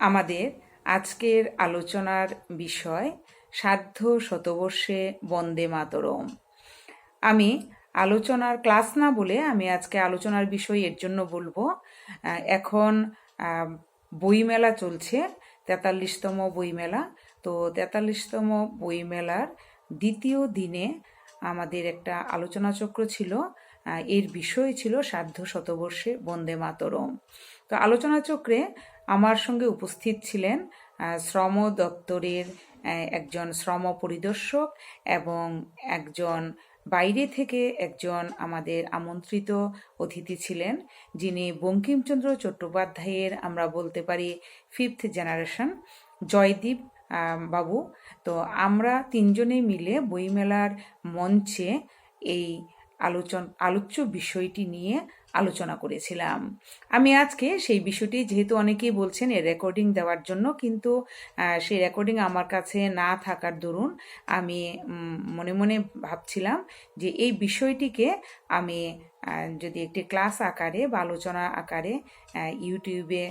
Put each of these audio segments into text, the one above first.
আমাদের আজকের আলোচনার বিষয় সাধ্য শতবর্ষে বন্দে মাতরম। আমি আলোচনার ক্লাস না বলে আমি আজকে আলোচনার বিষয় এর জন্য বলব। এখন বইমেলা চলছে, তেতাল্লিশতম বইমেলা। তো তেতাল্লিশতম বইমেলার দ্বিতীয় দিনে আমাদের একটা আলোচনা চক্র ছিল এর বিষয় ছিল সাধ্য শতবর্ষে বন্দে মাতরম। তো আলোচনা চক্রে আমার সঙ্গে উপস্থিত ছিলেন শ্রম দপ্তরের একজন শ্রম পরিদর্শক এবং একজন বাইরে থেকে একজন আমাদের আমন্ত্রিত অতিথি ছিলেন, যিনি বঙ্কিমচন্দ্র চট্টোপাধ্যায়ের, আমরা বলতে পারি ফিফথ জেনারেশন জয়দীপ বাবু। তো আমরা তিনজনে মিলে বইমেলার মঞ্চে এই আলোচন, আলোচ্য বিষয়টি নিয়ে আলোচনা করেছিলাম। আমি আজকে সেই বিষয়টি, যেহেতু অনেকেই বলছেন এর রেকর্ডিং দেওয়ার জন্য, কিন্তু সেই রেকর্ডিং আমার কাছে না থাকার দরুন আমি মনে মনে ভাবছিলাম যে এই বিষয়টিকে আমি যদি একটি ক্লাস আকারে বা আলোচনা আকারে ইউটিউবে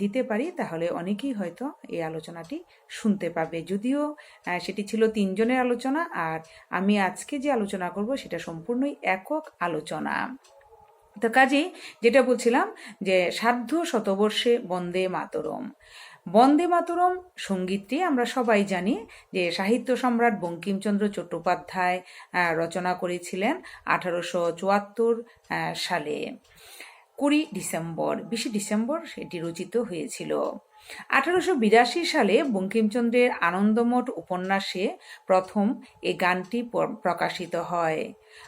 দিতে পারি, তাহলে অনেকেই হয়তো এই আলোচনাটি শুনতে পাবে। যদিও সেটি ছিল তিনজনের আলোচনা, আর আমি আজকে যে আলোচনা করব, সেটা সম্পূর্ণই একক আলোচনা। তো কাজেই যেটা বলছিলাম যে সাধ্য শতবর্ষে বন্দে মাতরম। বন্দে মাতরম সঙ্গীতটি আমরা সবাই জানি যে সাহিত্য সম্রাট বঙ্কিমচন্দ্র চট্টোপাধ্যায় রচনা করেছিলেন আঠারোশো চুয়াত্তর সালে। কুড়ি ডিসেম্বর, বিশে ডিসেম্বর সেটি রচিত হয়েছিল। আঠারোশো বিরাশি সালে বঙ্কিমচন্দ্রের আনন্দমঠ উপন্যাসে প্রথম এ গানটি প্রকাশিত হয়।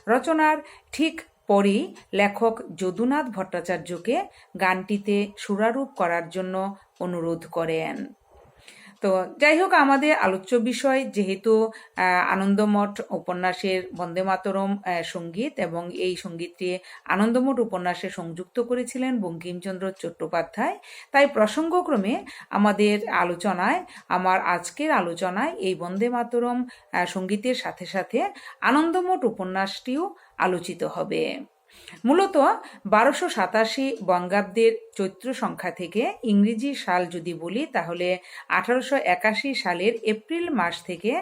রচনার ঠিক পরেই লেখক যদুনাথ ভট্টাচার্যকে গানটিতে সুরারূপ করার জন্য অনুরোধ করেন। তো যাই হোক, আমাদের আলোচ্য বিষয় যেহেতু আনন্দমঠ উপন্যাসের বন্দে মাতরম সংগীত এবং এই সঙ্গীতটি আনন্দমঠ উপন্যাসে সংযুক্ত করেছিলেন বঙ্কিমচন্দ্র চট্টোপাধ্যায়। তাই প্রসঙ্গক্রমে আমাদের আলোচনায়, আমার আজকের আলোচনায় এই বন্দে মাতরম সঙ্গীতের সাথে সাথে আনন্দমঠ উপন্যাসটিও আলোচিত হবে। মূলত বারোশো সাতাশি বঙ্গাব্দের চৈত্র সংখ্যা থেকে ইংরেজি সাল যদি বলি, তাহলে আঠারোশো একাশি সালের এপ্রিল মাস থেকে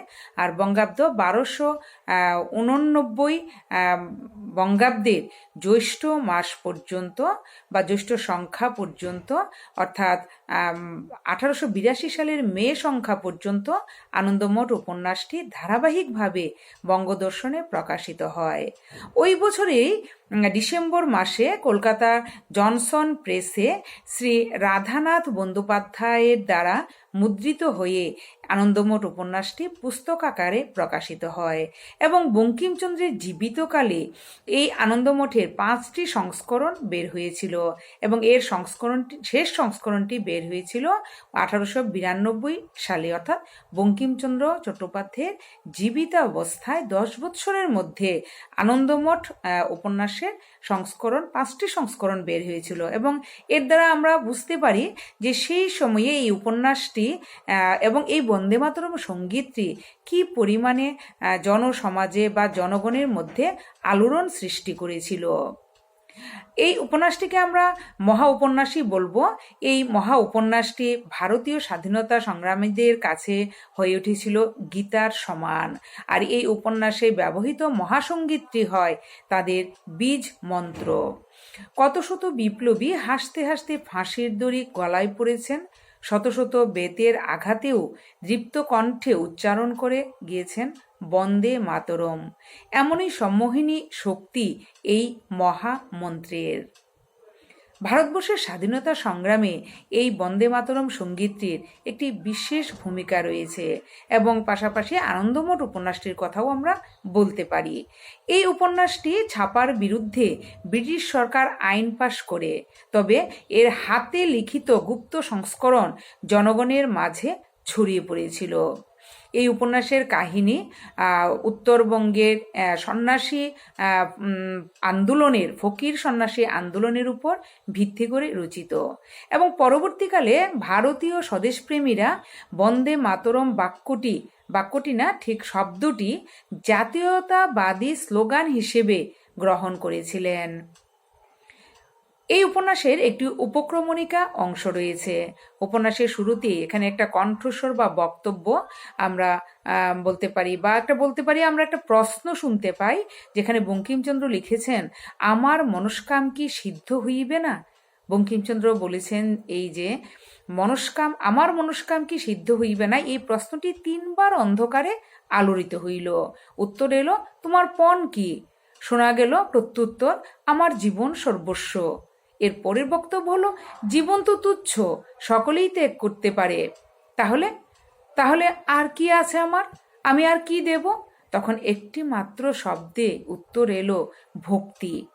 আর বঙ্গাব্দ বারোশো উননব্বই বঙ্গাব্দের জ্যৈষ্ঠ মাস পর্যন্ত বা জ্যৈষ্ঠ সংখ্যা পর্যন্ত, অর্থাৎ আঠারোশো বিরাশি সালের মে সংখ্যা পর্যন্ত আনন্দমঠ উপন্যাসটি ধারাবাহিকভাবে বঙ্গদর্শনে প্রকাশিত হয়। ওই বছরেই ডিসেম্বর মাসে কলকাতা জনসন প্রেসে শ্রী রাধানাথ বন্দ্যোপাধ্যায়ের দ্বারা মুদ্রিত হয়ে আনন্দমঠ উপন্যাসটি পুস্তক আকারে প্রকাশিত হয় এবং বঙ্কিমচন্দ্রের জীবিতকালে এই আনন্দমঠের পাঁচটি সংস্করণ বের হয়েছিল এবং এর সংস্করণটি, শেষ সংস্করণটি বের হয়েছিল আঠারোশো বিরানব্বই সালে। অর্থাৎ বঙ্কিমচন্দ্র চট্টোপাধ্যায়ের জীবিত অবস্থায় দশ বৎসরের মধ্যে আনন্দমঠ উপন্যাসের সংস্করণ, পাঁচটি সংস্করণ বের হয়েছিল এবং এর দ্বারা আমরা বুঝতে পারি যে সেই সময়ে এই উপন্যাসটি এবং এই বন্দে মাতরম সঙ্গীতটি কি পরিমাণে জনসমাজে বা জনগণের মধ্যে আলোড়ন সৃষ্টি করেছিল? এই উপন্যাসটিকে আমরা মহা উপন্যাসই বলব। এই মহা উপন্যাসটি ভারতীয় স্বাধীনতা সংগ্রামীদের কাছে হয়ে উঠেছিল গীতার সমান। আর এই উপন্যাসে ব্যবহৃত মহাসঙ্গীতটি হয় তাদের বীজ মন্ত্র। কত শত বিপ্লবী হাসতে হাসতে ফাঁসির দড়ি গলায় পড়েছেন। শত শত বেতের আঘাতেও দৃপ্ত কণ্ঠে উচ্চারণ করে গিয়েছেন, বন্দে মাতরম। এমনই সম্মোহিনী শক্তি এই মহামন্ত্রের। ভারতবর্ষের স্বাধীনতা সংগ্রামে এই বন্দে মাতরম সঙ্গীতটির একটি বিশেষ ভূমিকা রয়েছে এবং পাশাপাশি আনন্দমঠ উপন্যাসটির কথাও আমরা বলতে পারি। এই উপন্যাসটি ছাপার বিরুদ্ধে ব্রিটিশ সরকার আইন পাশ করে, তবে এর হাতে লিখিত গুপ্ত সংস্করণ জনগণের মাঝে ছড়িয়ে পড়েছিল। এই উপন্যাসের কাহিনী উত্তরবঙ্গের সন্ন্যাসী আন্দোলনের, ফকির সন্ন্যাসী আন্দোলনের উপর ভিত্তি করে রচিত। এবং পরবর্তীকালে ভারতীয় স্বদেশপ্রেমীরা বন্দে মাতরম বাক্যটি বাক্যটি না, ঠিক শব্দটি জাতীয়তাবাদী স্লোগান হিসেবে গ্রহণ করেছিলেন। এই উপন্যাসের একটি উপক্রমণিকা অংশ রয়েছে। উপন্যাসের শুরুতে এখানে একটা কণ্ঠস্বর বা বক্তব্য আমরা বলতে পারি বা একটা বলতে পারি আমরা একটা প্রশ্ন শুনতে পাই, যেখানে বঙ্কিমচন্দ্র লিখেছেন, আমার মনস্কাম কি সিদ্ধ হইবে না? বঙ্কিমচন্দ্র বলেছেন এই যে, মনস্কাম, আমার মনস্কাম কি সিদ্ধ হইবে না? এই প্রশ্নটি তিনবার অন্ধকারে আলোড়িত হইল। উত্তর এলো, তোমার পণ কি? শোনা গেল প্রত্যুত্তর, আমার জীবন সর্বস্ব। এর পরের বক্তব্য হলো জীবন তো তুচ্ছ, সকলেই ত্যাগ করতে পারে। তাহলে? তাহলে আর কি আছে আমার? আমি আর কি দেব? তখন একটি মাত্র শব্দে উত্তর এলো, ভক্তি।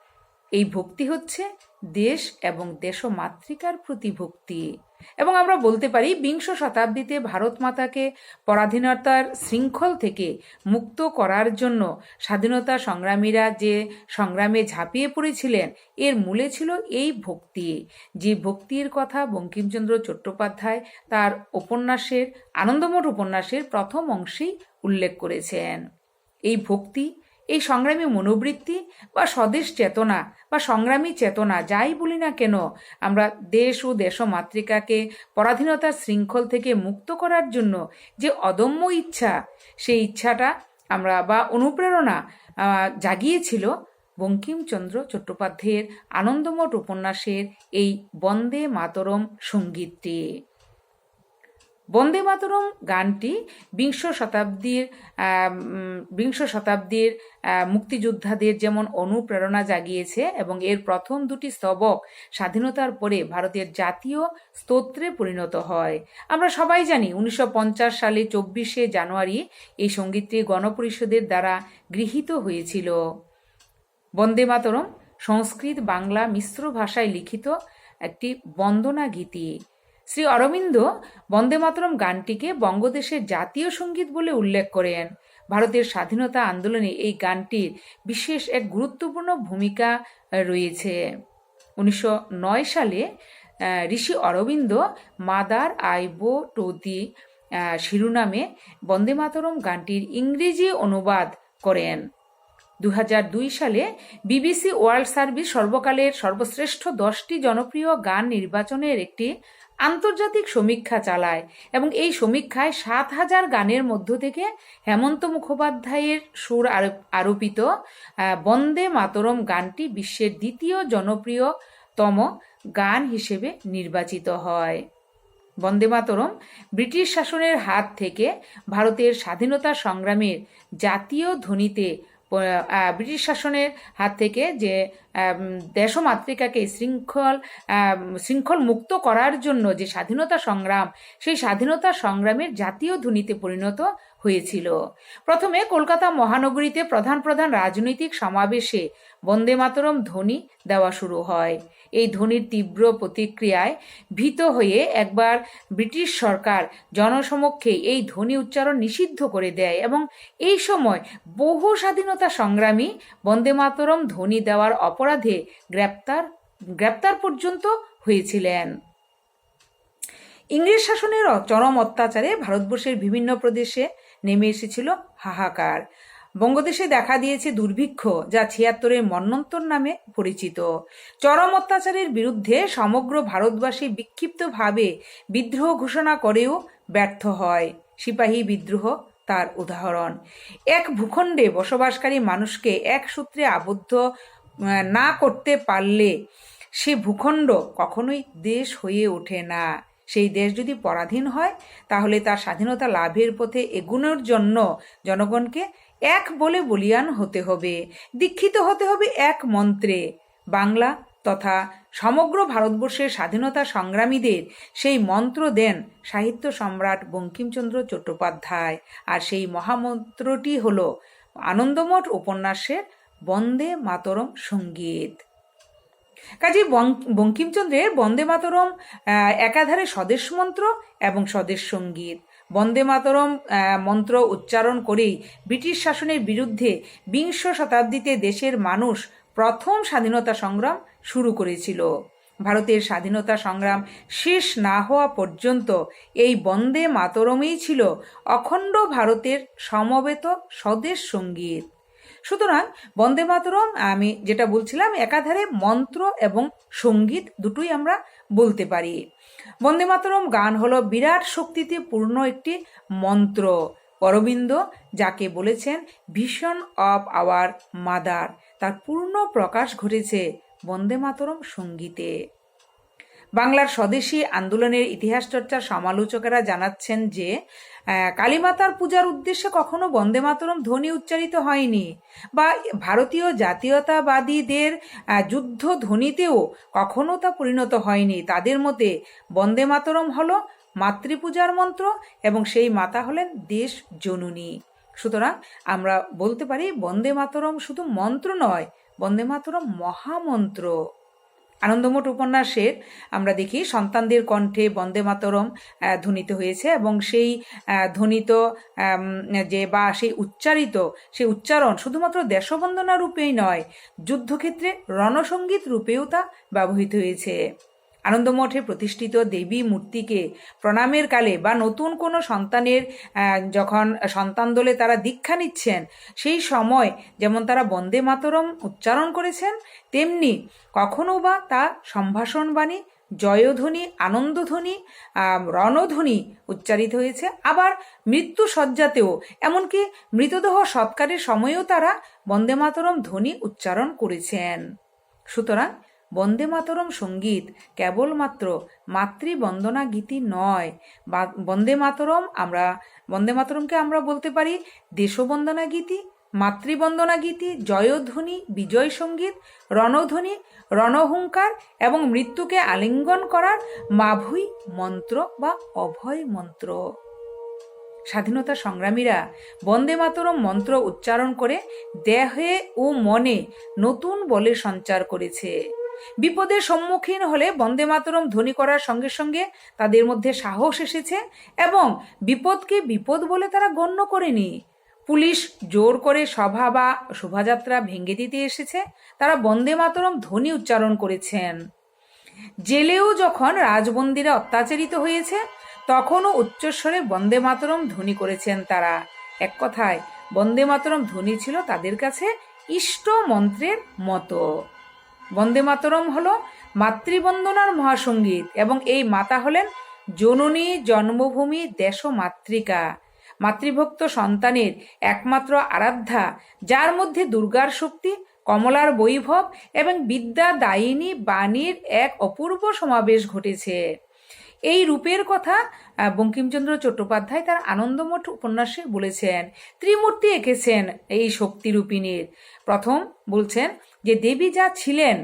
এই ভক্তি হচ্ছে দেশ এবং দেশমাতৃকার প্রতি ভক্তি এবং আমরা বলতে পারি বিংশ শতাব্দীতে ভারত মাতাকে পরাধীনতার শৃঙ্খল থেকে মুক্ত করার জন্য স্বাধীনতা সংগ্রামীরা যে সংগ্রামে ঝাঁপিয়ে পড়েছিলেন, এর মূলে ছিল এই ভক্তি। যে ভক্তির কথা বঙ্কিমচন্দ্র চট্টোপাধ্যায় তার উপন্যাসের, আনন্দমঠ উপন্যাসের প্রথম অংশেই উল্লেখ করেছেন। এই ভক্তি এই সংগ্রামী মনোবৃত্তি বা স্বদেশ চেতনা বা সংগ্রামী চেতনা যাই বলি না কেন, আমরা দেশ ও দেশ মাতৃকাকে পরাধীনতার শৃঙ্খল থেকে মুক্ত করার জন্য যে অদম্য ইচ্ছা, সেই ইচ্ছাটা আমরা বা অনুপ্রেরণা জাগিয়েছিল বঙ্কিমচন্দ্র চট্টোপাধ্যায়ের আনন্দমঠ উপন্যাসের এই বন্দে মাতরম সঙ্গীতটি। বন্দে মাতরম গানটি বিংশ শতাব্দীর বিংশ শতাব্দীর মুক্তিযোদ্ধাদের যেমন অনুপ্রেরণা জাগিয়েছে এবং এর প্রথম দুটি স্তবক স্বাধীনতার পরে ভারতের জাতীয় স্তোত্রে পরিণত হয়। আমরা সবাই জানি উনিশশো পঞ্চাশ সালে চব্বিশে জানুয়ারি এই সঙ্গীতটি গণপরিষদের দ্বারা গৃহীত হয়েছিল। বন্দে মাতরম সংস্কৃত বাংলা মিশ্র ভাষায় লিখিত একটি বন্দনা গীতি। শ্রী অরবিন্দ বন্দে মাতরম গানটিকে বঙ্গদেশের জাতীয় সংগীত বলে উল্লেখ করেন। ভারতের স্বাধীনতা আন্দোলনে এই গানটির বিশেষ এক গুরুত্বপূর্ণ ভূমিকা রয়েছে। উনিশশো নয় সালে ঋষি অরবিন্দ মাদার আইবো টোদি শিরোনামে বন্দে মাতরম গানটির ইংরেজি অনুবাদ করেন। দু হাজার দুই সালে বিবিসি ওয়ার্ল্ড সার্ভিস সর্বকালের সর্বশ্রেষ্ঠ দশটি জনপ্রিয় গান নির্বাচনের একটি আন্তর্জাতিক সমীক্ষা চালায় এবং এই সমীক্ষায় সাত হাজার গানের মধ্য থেকে হেমন্ত মুখোপাধ্যায়ের সুর আরোপিত বন্দে মাতরম গানটি বিশ্বের দ্বিতীয় জনপ্রিয়তম গান হিসেবে নির্বাচিত হয়। বন্দে মাতরম ব্রিটিশ শাসনের হাত থেকে ভারতের স্বাধীনতা সংগ্রামের জাতীয় ধ্বনিতে ব্রিটিশ শাসনের হাত থেকে যে দেশমাতৃকাকে শৃঙ্খল শৃঙ্খল মুক্ত করার জন্য যে স্বাধীনতা সংগ্রাম, সেই স্বাধীনতা সংগ্রামের জাতীয় ধ্বনিতে পরিণত হয়েছিল। প্রথমে কলকাতা মহানগরীতে প্রধান প্রধান রাজনৈতিক সমাবেশে বন্দে মাতরম ধ্বনি দেওয়া শুরু হয়। এই ধ্বনির তীব্র প্রতিক্রিয়ায় ভীত হয়ে একবার ব্রিটিশ সরকার জনসমক্ষে এই ধ্বনি উচ্চারণ নিষিদ্ধ করে দেয় এবং এই সময় বহু স্বাধীনতা সংগ্রামী বন্দে মাতরম ধ্বনি দেওয়ার অপরাধে গ্রেপ্তার গ্রেপ্তার পর্যন্ত হয়েছিলেন। ইংরেজ শাসনের চরম অত্যাচারে ভারতবর্ষের বিভিন্ন প্রদেশে নেমে এসেছিল হাহাকার। বঙ্গদেশে দেখা দিয়েছে দুর্ভিক্ষ, যা ছিয়াত্তরের মন্বন্তর নামে পরিচিত। চরম অত্যাচারের বিরুদ্ধে সমগ্র ভারতবাসী বিক্ষিপ্তভাবে বিদ্রোহ ঘোষণা করেও ব্যর্থ হয়। সিপাহী বিদ্রোহ তার উদাহরণ। এক ভূখণ্ডে বসবাসকারী মানুষকে এক সূত্রে আবদ্ধ না করতে পারলে সে ভূখণ্ড কখনোই দেশ হয়ে ওঠে না। সেই দেশ যদি পরাধীন হয়, তাহলে তার স্বাধীনতা লাভের পথে এগুনোর জন্য জনগণকে এক বলে বলিয়ান হতে হবে, দীক্ষিত হতে হবে এক মন্ত্রে। বাংলা তথা সমগ্র ভারতবর্ষের স্বাধীনতা সংগ্রামীদের সেই মন্ত্র দেন সাহিত্য সম্রাট বঙ্কিমচন্দ্র চট্টোপাধ্যায়। আর সেই মহামন্ত্রটি হল আনন্দমঠ উপন্যাসের বন্দে মাতরম সংগীত। কাজে বঙ্কিমচন্দ্রের বন্দে মাতরম একাধারে স্বদেশ মন্ত্র এবং স্বদেশ সংগীত। বন্দে মাতরম মন্ত্র উচ্চারণ করেই ব্রিটিশ শাসনের বিরুদ্ধে বিংশ শতাব্দীতে দেশের মানুষ প্রথম স্বাধীনতা সংগ্রাম শুরু করেছিল। ভারতের স্বাধীনতা সংগ্রাম শেষ না হওয়া পর্যন্ত এই বন্দে মাতরমেই ছিল অখণ্ড ভারতের সমবেত স্বদেশ সংগীত। সুতরাং বন্দে মাতরম, আমি যেটা বলছিলাম, একাধারে মন্ত্র এবং সংগীত দুটোই আমরা বলতে পারি। বন্দে মাতরম গান হলো বিরাট শক্তিতে পূর্ণ একটি মন্ত্র। অরবিন্দ যাকে বলেছেন ভীষণ অফ আওয়ার মাদার তার পূর্ণ প্রকাশ ঘটেছে বন্দে মাতরম সঙ্গীতে। বাংলার স্বদেশী আন্দোলনের ইতিহাস চর্চার সমালোচকেরা জানাচ্ছেন যে কালীমাতার পূজার উদ্দেশ্যে কখনো বন্দে মাতরম ধ্বনি উচ্চারিত হয়নি বা ভারতীয় জাতীয়তাবাদীদের যুদ্ধ ধ্বনিতেও কখনো তা পরিণত হয়নি। তাদের মতে, বন্দে মাতরম হলো মাতৃপূজার মন্ত্র এবং সেই মাতা হলেন দেশ জননী। সুতরাং আমরা বলতে পারি, বন্দে মাতরম শুধু মন্ত্র নয়, বন্দে মাতরম মহামন্ত্র। আনন্দমঠ উপন্যাসের আমরা দেখি, সন্তানদের কণ্ঠে বন্দে মাতরম ধ্বনিত হয়েছে এবং সেই ধ্বনিত যে বা সেই উচ্চারিত, সেই উচ্চারণ শুধুমাত্র দেশবন্দনা রূপেই নয়, যুদ্ধক্ষেত্রে রণসঙ্গীত রূপেও তা ব্যবহৃত হয়েছে। আনন্দমঠে প্রতিষ্ঠিত দেবী মূর্তিকে প্রণামের কালে বা নতুন কোনো সন্তানের যখন সন্তান দলে তারা দীক্ষা নিচ্ছেন, সেই সময় যেমন তারা বন্দে মাতরম উচ্চারণ করেছেন তেমনি কখনো বা তা সম্ভাষণ বাণী জয়ধ্বনি, আনন্দধ্বনি রণধ্বনি উচ্চারিত হয়েছে। আবার মৃত্যু সজ্জাতেও এমনকি মৃতদেহ সৎকারের সময়েও তারা বন্দে মাতরম ধ্বনি উচ্চারণ করেছেন। সুতরাং বন্দে মাতরম সংগীত কেবলমাত্র মাতৃবন্দনা গীতি নয় বন্দে মাতরম আমরা, বন্দে মাতরমকে আমরা বলতে পারি দেশবন্দনা গীতি মাতৃবন্দনা গীতি, জয়ধ্বনি, বিজয় সংগীত, রণধ্বনি, রণহুঙ্কার এবং মৃত্যুকে আলিঙ্গন করার মাভুই মন্ত্র বা অভয় মন্ত্র। স্বাধীনতা সংগ্রামীরা বন্দে মাতরম মন্ত্র উচ্চারণ করে দেহে ও মনে নতুন বলে সঞ্চার করেছে। বিপদের সম্মুখীন হলে বন্দে মাতরম ধ্বনি করার সঙ্গে সঙ্গে তাদের মধ্যে সাহস এসেছে এবং বিপদকে বিপদ বলে তারা গণ্য করেনি। পুলিশ জোর করে সভা বা শোভাযাত্রা ভেঙে দিতে এসেছে। তারা বন্দে মাতরম ধ্বনি উচ্চারণ করেছেন। জেলেও যখন রাজবন্দিরা অত্যাচারিত হয়েছে, তখনও উচ্চস্বরে বন্দে মাতরম ধ্বনি করেছেন তারা। এক কথায়, বন্দে মাতরম ধ্বনি ছিল তাদের কাছে ইষ্ট মন্ত্রের মতো। বন্দে মাতরম হল মাতৃবন্দনার মহাসঙ্গীত এবং এই মাতা হলেন জননী জন্মভূমি দেশ মাতৃকা মাতৃভক্ত সন্তানের একমাত্র আরাধ্যা, যার মধ্যে দুর্গার শক্তি, কমলার বৈভব এবং বিদ্যা দায়িনী বাণীর এক অপূর্ব সমাবেশ ঘটেছে। এই রূপের কথা বঙ্কিমচন্দ্র চট্টোপাধ্যায় তার আনন্দমঠ উপন্যাসে বলেছেন, ত্রিমূর্তি এঁকেছেন এই শক্তিরূপিণীর। প্রথম বলছেন যে দেবী যা ছিলেন,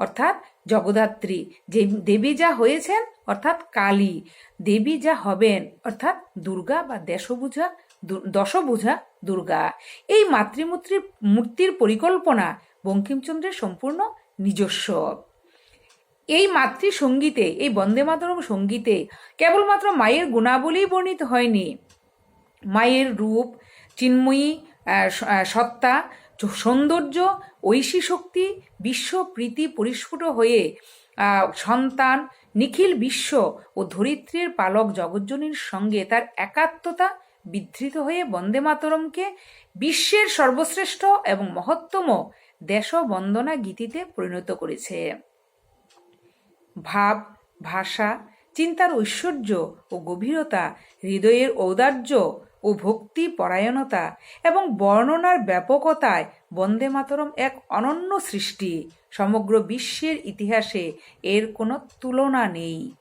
অর্থাৎ জগদাত্রী যে দেবী যা হয়েছেন, অর্থাৎ কালী, দেবী যা হবেন, অর্থাৎ দুর্গা বা দেশবুঝা দশবুঝা দুর্গা। এই মাতৃমূর্তির মূর্তির পরিকল্পনা বঙ্কিমচন্দ্রের সম্পূর্ণ নিজস্ব। এই মাতৃ সঙ্গীতে, এই বন্দে মাতরম সঙ্গীতে কেবলমাত্র মায়ের গুণাবলী বর্ণিত হয়নি। মায়ের রূপ, চিন্ময়ী সত্তা, সৌন্দর্য ঐশী শক্তি বিশ্ব প্রীতি পরিস্ফুট হয়ে সন্তান নিখিল বিশ্ব ও ধরিত্রীর পালক জগজ্জনীর সঙ্গে তার একাত্মতা বিধৃত হয়ে বন্দে মাতরমকে বিশ্বের সর্বশ্রেষ্ঠ এবং মহত্তম দেশ বন্দনা গীতিতে পরিণত করেছে। ভাব, ভাষা, চিন্তার ঐশ্বর্য ও গভীরতা, হৃদয়ের ঔদার্য ও ভক্তি, পরায়ণতা এবং বর্ণনার ব্যাপকতায় বন্দে মাতরম এক অনন্য সৃষ্টি। সমগ্র বিশ্বের ইতিহাসে এর কোনো তুলনা নেই।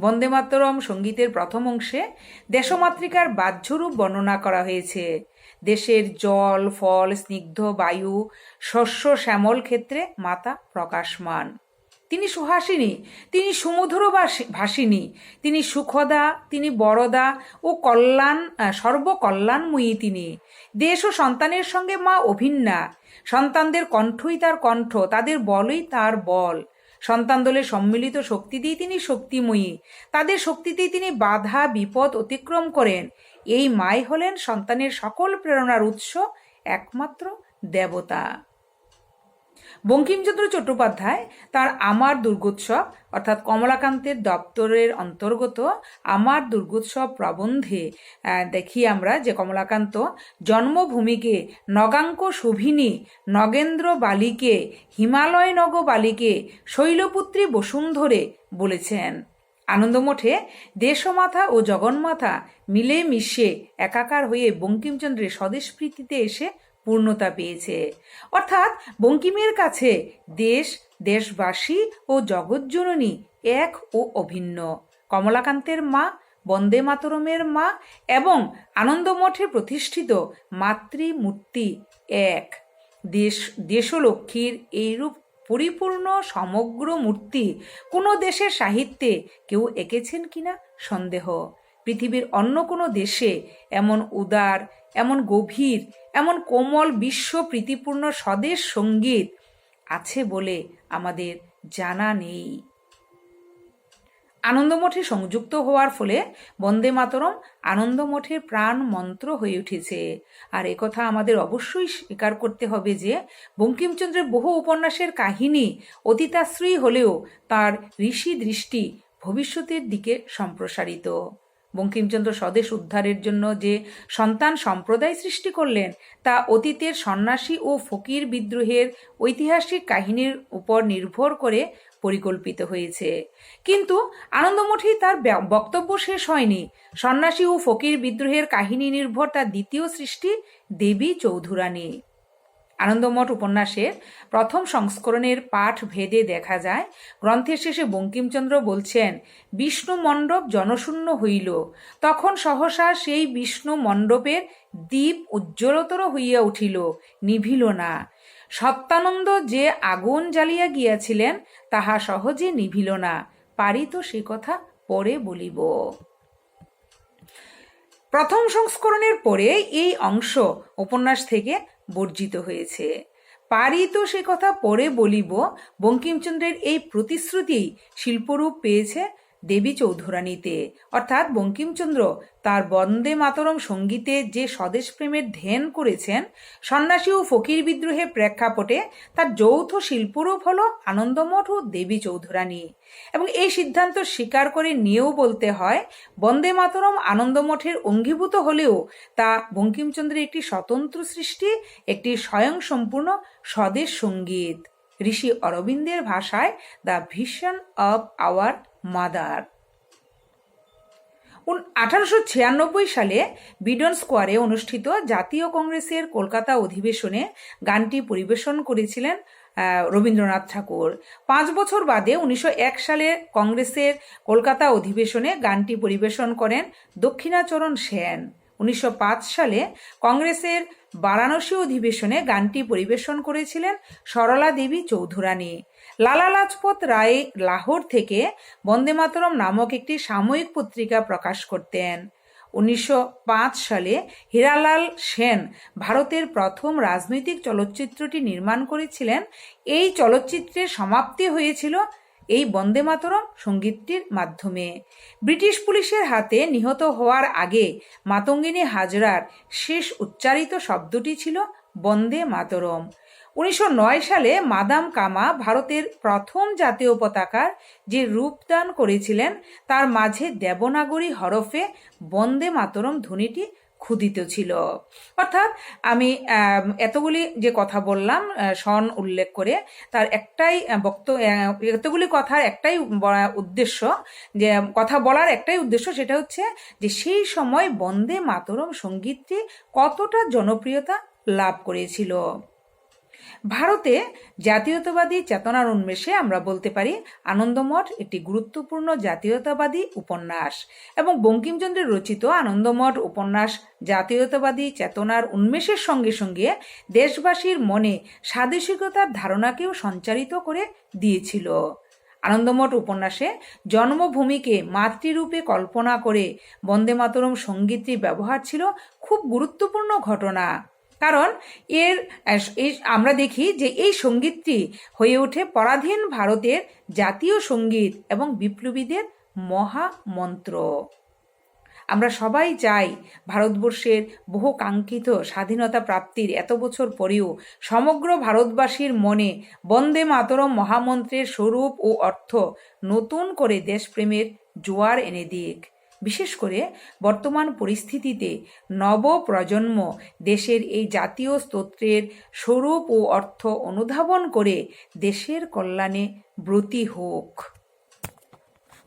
বন্দে মাতরম সঙ্গীতের প্রথম অংশে দেশমাতৃকার বাহ্যরূপ বর্ণনা করা হয়েছে। দেশের জল, ফল, স্নিগ্ধ, বায়ু, শস্য, শ্যামল ক্ষেত্রে মাতা প্রকাশমান। তিনি সুহাসিনী, তিনি সুমধুর ভাসিনী, তিনি সুখদা, তিনি বড়দা ও কল্যাণ সর্বকল্যাণময়ী তিনি। দেশ ও সন্তানের সঙ্গে মা অভিন্না। সন্তানদের কণ্ঠই তার কণ্ঠ, তাদের বলই তার বল। সন্তান দলের সম্মিলিত শক্তি দিয়ে তিনি শক্তিময়ী। তাদের শক্তিতেই তিনি বাধা, বিপদ অতিক্রম করেন। এই মাই হলেন সন্তানের সকল প্রেরণার উৎস, একমাত্র দেবতা। বঙ্কিমচন্দ্র চট্টোপাধ্যায় তার আমার দুর্গোৎসব, অর্থাৎ কমলাকান্তের দপ্তরের অন্তর্গত আমার দুর্গোৎসব প্রবন্ধে দেখি আমরা যে কমলাকান্ত জন্মভূমিকে নগাঙ্ক শুভিনী, নগেন্দ্র বালিকে, হিমালয় নগ বালিকে, শৈলপুত্রী বসুন্ধরে বলেছেন। আনন্দমঠে দেশমাথা ও জগন্মাথা মিলে মিশে একাকার হয়ে বঙ্কিমচন্দ্রের স্বদেশপ্রীতিতে এসে পূর্ণতা পেয়েছে। অর্থাৎ বঙ্কিমের কাছে দেশ, দেশবাসী ও জগৎজননী এক ও অভিন্ন। কমলাকান্তের মা, বন্দে মাতরমের মা এবং আনন্দমঠে প্রতিষ্ঠিত মাতৃমূর্তি এক। দেশ, দেশলক্ষ্মীর এইরূপ পরিপূর্ণ সমগ্র মূর্তি কোনো দেশের সাহিত্যে কেউ এঁকেছেন কিনা সন্দেহ। পৃথিবীর অন্য কোনো দেশে এমন উদার এমন গভীর, এমন কোমল বিশ্ব প্রীতিপূর্ণ স্বদেশ সংগীত আছে বলে আমাদের জানা নেই। আনন্দমঠে সংযুক্ত হওয়ার ফলে বন্দে মাতরম আনন্দমঠের প্রাণ মন্ত্র হয়ে উঠেছে। আর একথা আমাদের অবশ্যই স্বীকার করতে হবে যে, বঙ্কিমচন্দ্রের বহু উপন্যাসের কাহিনী অতীতাশ্রয়ী হলেও তার ঋষি দৃষ্টি ভবিষ্যতের দিকে সম্প্রসারিত। বঙ্কিমচন্দ্র স্বদেশ উদ্ধারের জন্য যে সন্তান সম্প্রদায় সৃষ্টি করলেন, তা অতীতের সন্ন্যাসী ও ফকির বিদ্রোহের ঐতিহাসিক কাহিনীর উপর নির্ভর করে পরিকল্পিত হয়েছে। কিন্তু আনন্দমঠি তার বক্তব্য শেষ হয়নি। সন্ন্যাসী ও ফকির বিদ্রোহের কাহিনী নির্ভর তার দ্বিতীয় সৃষ্টি দেবী চৌধুরানী। আনন্দমঠ উপন্যাসের প্রথম সংস্করণের পাঠ ভেদে দেখা যায়। গ্রন্থের শেষে বঙ্কিমচন্দ্র বলছেন, বিষ্ণু মণ্ডপ জনশূন্য হইল। তখন সহসা সেই বিষ্ণু মণ্ডপের দ্বীপ উজ্জ্বলতর হইয়া উঠিল, নিভিল না। সত্যানন্দ যে আগুন জ্বালিয়া গিয়াছিলেন, তাহা সহজে নিভিল না। পারি তো সে কথা পরে বলিব। প্রথম সংস্করণের পরে এই অংশ উপন্যাস থেকে বর্জিত হয়েছে। পারি তো সে কথা পরে বলিব। বঙ্কিমচন্দ্রের এই প্রতিশ্রুতি শিল্পরূপ পেয়েছে দেবী চৌধুরানীতে। অর্থাৎ বঙ্কিমচন্দ্র তার বন্দে মাতরম সঙ্গীতে যে স্বদেশ প্রেমের ধ্যান করেছেন, সন্ন্যাসী ও ফকির বিদ্রোহের প্রেক্ষাপটে তার যৌথ শিল্পরূপ হল আনন্দমঠ ও দেবী চৌধুরানী। এবং এই সিদ্ধান্ত স্বীকার করে নিয়েও বলতে হয়, বন্দে মাতরম আনন্দমঠের অঙ্গীভূত হলেও তা বঙ্কিমচন্দ্রের একটি স্বতন্ত্র সৃষ্টি, একটি স্বয়ংসম্পূর্ণ স্বদেশ সংগীত। ঋষি অরবিন্দের ভাষায়, the vision of our mother. আঠারোশো ছিয়ানব্বই সালে বিডন স্কোয়ারে অনুষ্ঠিত জাতীয় কংগ্রেসের কলকাতা অধিবেশনে গানটি পরিবেশন করেছিলেন রবীন্দ্রনাথ ঠাকুর। পাঁচ বছর বাদে উনিশশো এক সালে কংগ্রেসের কলকাতা অধিবেশনে গানটি পরিবেশন করেন দক্ষিণাচরণ সেন। উনিশশো পাঁচ সালে কংগ্রেসের বারাণসী অধিবেশনে গানটি পরিবেশন করেছিলেন সরলা দেবী চৌধুরানী। লালা লাজপত রায় লাহোর থেকে বন্দে মাতরম নামক একটি সাময়িক পত্রিকা প্রকাশ করতেন। উনিশশো পাঁচ সালে হীরালাল সেন ভারতের প্রথম রাজনৈতিক চলচ্চিত্রটি নির্মাণ করেছিলেন। এই চলচ্চিত্রের সমাপ্তি হয়েছিল এই বন্দে মাতরম সঙ্গীতটির মাধ্যমে। ব্রিটিশ পুলিশের হাতে নিহত হওয়ার আগে মাতঙ্গিনী হাজরার শেষ উচ্চারিত শব্দটি ছিল বন্দে মাতরম। উনিশশো নয় সালে মাদাম কামা ভারতের প্রথম জাতীয় পতাকার যে রূপদান করেছিলেন, তার মাঝে দেবনাগরী হরফে বন্দে মাতরম ধ্বনিটি ক্ষুদিত ছিল। অর্থাৎ আমি এতগুলি যে কথা বললাম সন উল্লেখ করে, তার একটাই বক্ত এতগুলি কথার একটাই উদ্দেশ্য, যে, কথা বলার একটাই উদ্দেশ্য সেটা হচ্ছে যে সেই সময় বন্দে মাতরম সঙ্গীতটি কতটা জনপ্রিয়তা লাভ করেছিল। ভারতে জাতীয়তাবাদী চেতনার উন্মেষে আমরা বলতে পারি আনন্দমঠ একটি গুরুত্বপূর্ণ জাতীয়তাবাদী উপন্যাস এবং বঙ্কিমচন্দ্রের রচিত আনন্দমঠ উপন্যাস জাতীয়তাবাদী চেতনার উন্মেষের সঙ্গে সঙ্গে দেশবাসীর মনে স্বাদেশিকতার ধারণাকেও সঞ্চারিত করে দিয়েছিল। আনন্দমঠ উপন্যাসে জন্মভূমিকে মাতৃরূপে কল্পনা করে বন্দে মাতরম সঙ্গীতটি ব্যবহার ছিল খুব গুরুত্বপূর্ণ ঘটনা। কারণ এর আমরা দেখি যে এই সঙ্গীতটি হয়ে ওঠে পরাধীন ভারতের জাতীয় সংগীত এবং বিপ্লবীদের মহামন্ত্র। আমরা সবাই চাই ভারতবর্ষের বহু কাঙ্ক্ষিত স্বাধীনতা প্রাপ্তির এত বছর পরেও সমগ্র ভারতবাসীর মনে বন্দে মাতরম মহামন্ত্রের স্বরূপ ও অর্থ নতুন করে দেশপ্রেমের জোয়ার এনে দিক। বিশেষ করে বর্তমান পরিস্থিতিতে নবপ্রজন্ম দেশের এই জাতীয় স্তোত্রের স্বরূপ ও অর্থ অনুধাবন করে দেশের কল্যাণে ব্রতী হোক।